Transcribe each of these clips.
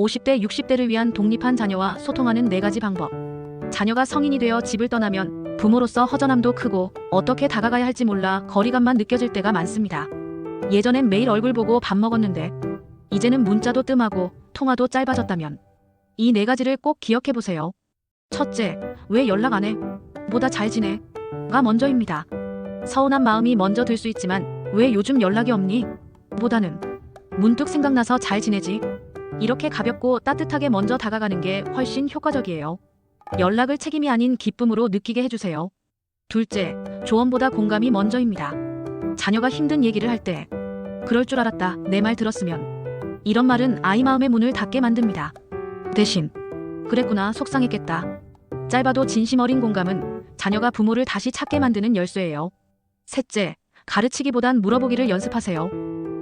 50대, 60대를 위한 독립한 자녀와 소통하는 네 가지 방법. 자녀가 성인이 되어 집을 떠나면 부모로서 허전함도 크고 어떻게 다가가야 할지 몰라 거리감만 느껴질 때가 많습니다. 예전엔 매일 얼굴 보고 밥 먹었는데 이제는 문자도 뜸하고 통화도 짧아졌다면 이 네 가지를 꼭 기억해 보세요. 첫째, 왜 연락 안 해? 보다 잘 지내? 가 먼저입니다. 서운한 마음이 먼저 들 수 있지만 왜 요즘 연락이 없니? 보다는 문득 생각나서 잘 지내지? 이렇게 가볍고 따뜻하게 먼저 다가가는 게 훨씬 효과적이에요. 연락을 책임이 아닌 기쁨으로 느끼게 해주세요. 둘째, 조언보다 공감이 먼저입니다. 자녀가 힘든 얘기를 할 때, 그럴 줄 알았다, 내 말 들었으면. 이런 말은 아이 마음의 문을 닫게 만듭니다. 대신, 그랬구나, 속상했겠다. 짧아도 진심 어린 공감은 자녀가 부모를 다시 찾게 만드는 열쇠예요. 셋째, 가르치기보단 물어보기를 연습하세요.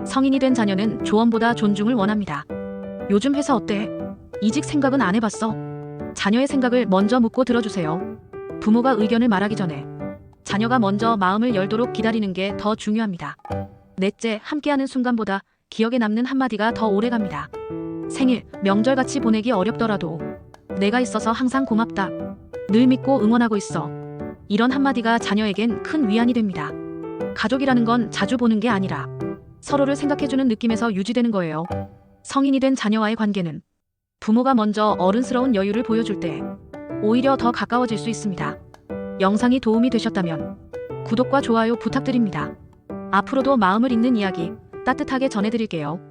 성인이 된 자녀는 조언보다 존중을 원합니다. 요즘 회사 어때? 이직 생각은 안 해봤어? 자녀의 생각을 먼저 묻고 들어주세요. 부모가 의견을 말하기 전에 자녀가 먼저 마음을 열도록 기다리는 게 더 중요합니다. 넷째, 함께하는 순간보다 기억에 남는 한마디가 더 오래 갑니다. 생일, 명절 같이 보내기 어렵더라도 내가 있어서 항상 고맙다. 늘 믿고 응원하고 있어. 이런 한마디가 자녀에겐 큰 위안이 됩니다. 가족이라는 건 자주 보는 게 아니라 서로를 생각해주는 느낌에서 유지되는 거예요. 성인이 된 자녀와의 관계는 부모가 먼저 어른스러운 여유를 보여줄 때 오히려 더 가까워질 수 있습니다. 영상이 도움이 되셨다면 구독과 좋아요 부탁드립니다. 앞으로도 마음을 잇는 이야기 따뜻하게 전해드릴게요.